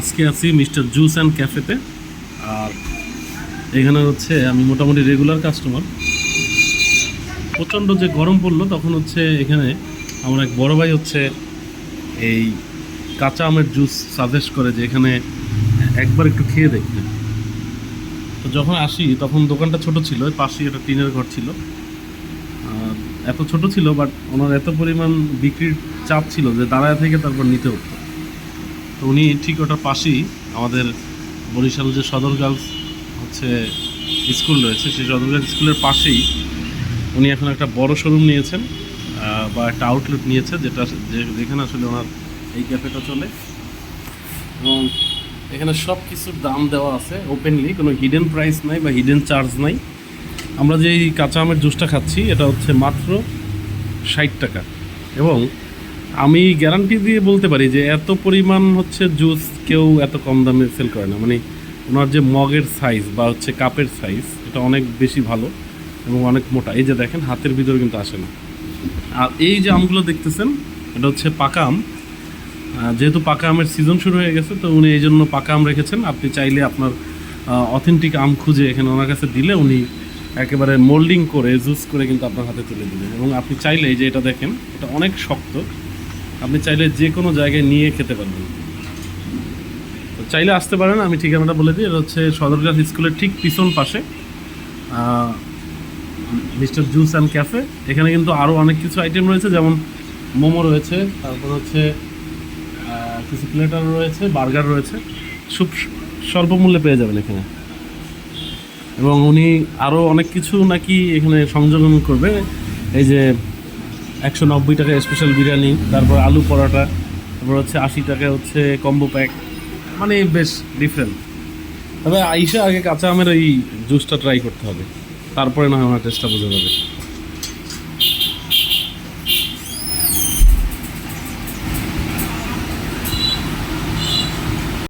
আজকে আছি mister juice and ক্যাফেতে। আর এখানে হচ্ছে আমি মোটামুটি রেগুলার কাস্টমার। প্রচণ্ড যে গরম পড়ল, তখন হচ্ছে এখানে আমার এক বড় ভাই হচ্ছে এই কাঁচা আমের জুস সাজেস্ট করে যে এখানে একবার একটু খেয়ে দেখতে। তো যখন আসি, তখন দোকানটা ছোট ছিল পাশেই একটা টিনের ঘর ছিল। এত ছোট ছিল বাট ওনার এত পরিমাণ বিক্রির চাপ ছিল যে দাঁড়ায় থেকে তারপর নিতে হতো। তো উনি ঠিক ওটার পাশেই আমাদের বরিশাল যে সদর গার্লস হচ্ছে স্কুল রয়েছে, সেই সদর গার্লস স্কুলের পাশেই উনি এখন একটা বড় শোরুম নিয়েছেন বা একটা আউটলেট নিয়েছে, যেটা যেখানে আসলে ওনার এই ক্যাফেটা চলে। এবং এখানে সব কিছুর দাম দেওয়া আছে ওপেনলি কোনো হিডেন প্রাইস নাই বা হিডেন চার্জ নাই। আমরা যে এই কাঁচা আমের জুসটা খাচ্ছি, এটা হচ্ছে মাত্র ষাট টাকা। এবং আমি গ্যারান্টি দিয়ে বলতে পারি যে এত পরিমাণ হচ্ছে জুস কেউ এত কম দামে সেল করে না। মানে ওনার যে মগের সাইজ বা হচ্ছে কাপের সাইজ এটা অনেক বেশি ভালো এবং অনেক মোটা। এই যে দেখেন, হাতের ভিতরে কিন্তু আসে না। আর এই যে আমগুলো দেখতেছেন, এটা হচ্ছে পাকা আম। যেহেতু পাকা আমের সিজন শুরু হয়ে গেছে, তো উনি এই জন্য পাকা আম রেখেছেন। আপনি চাইলে আপনার অথেন্টিক আম খুঁজে এখানে ওনার কাছে দিলে উনি একেবারে মোল্ডিং করে জুস করে কিন্তু আপনার হাতে তুলে দেবেন। এবং আপনি চাইলে এই যে এটা দেখেন, এটা অনেক শক্ত। আপনি চাইলে যে কোনো জায়গায় নিয়ে খেতে পারবেন। চাইলে আসতে পারেন, আমি ঠিকানাটা বলে দিই। এটা হচ্ছে সদরঘাট স্কুলের ঠিক পিছন পাশে মিস্টার জুস অ্যান্ড ক্যাফে। এখানে কিন্তু আরও অনেক কিছু আইটেম রয়েছে, যেমন মোমো রয়েছে, তারপর হচ্ছে কিছু প্লেটার রয়েছে, বার্গার রয়েছে। খুব স্বল্প মূল্যে পেয়ে যাবেন এখানে। এবং উনি আরও অনেক কিছু নাকি এখানে সংযোজন করবে। এই যে একশো নব্বই টাকা স্পেশাল বিরিয়ানি, তারপর আলু পরোটা, তারপর হচ্ছে আশি টাকা হচ্ছে কম্বো প্যাক মানে বেশ ডিফারেন্ট তবে আইসা আগে কাঁচা আমের এই জুসটা ট্রাই করতে হবে। তারপরে না হয় আমার টেস্টটা বোঝা যাবে।